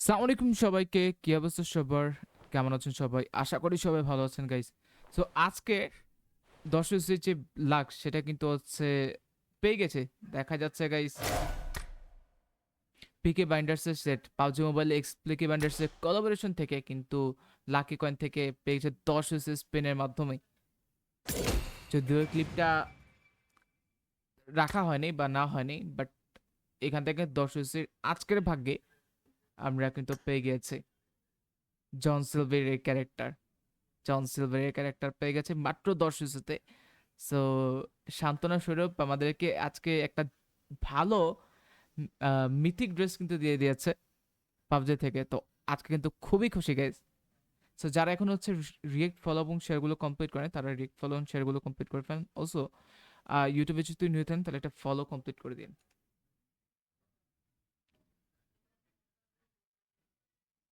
সালাম আলাইকুম সবাইকে। কি অবস্থা সবার? কেমন আছেন সবাই? আশা করি সবাই ভালো আছেন গাইস সো আজকে দশ যে লাখ সেটা কিন্তু হচ্ছে পেয়ে গেছে। দেখা যাচ্ছে guys PK বাইন্ডার্সের set PUBG mobile X PK বাইন্ডার্সের collaboration থেকে কিন্তু লাকি কয়েন থেকে পেয়ে গেছে দশ স্পেনের মাধ্যমে। যদিও ক্লিপটা রাখা হয়নি বা না হয়নি বাট এখান থেকে দশ আজকের ভাগ্যে আমরা কিন্তু পেয়ে গেছি। জন সিলভারের ক্যারেক্টার জন সিলভারের ক্যারেক্টার পেয়ে গেছে মাত্র দশ ইস্যুতে। সো সান্ত্বনা স্বরূপ আমাদেরকে আজকে একটা ভালো মিথিক ড্রেস কিন্তু দিয়ে দিয়েছে পাবজি থেকে। তো আজকে কিন্তু খুবই খুশি গাইজ সো যারা এখন হচ্ছে রিয়েক্ট ফলো এবং শেয়ারগুলো কমপ্লিট করেন তারা রিয়েক্ট ফলো এবং শেয়ারগুলো কমপ্লিট করে ফেলেন। অলসো ইউটিউবে যদি নিয়ে থাকেন, তাহলে একটা ফলো কমপ্লিট করে দিন।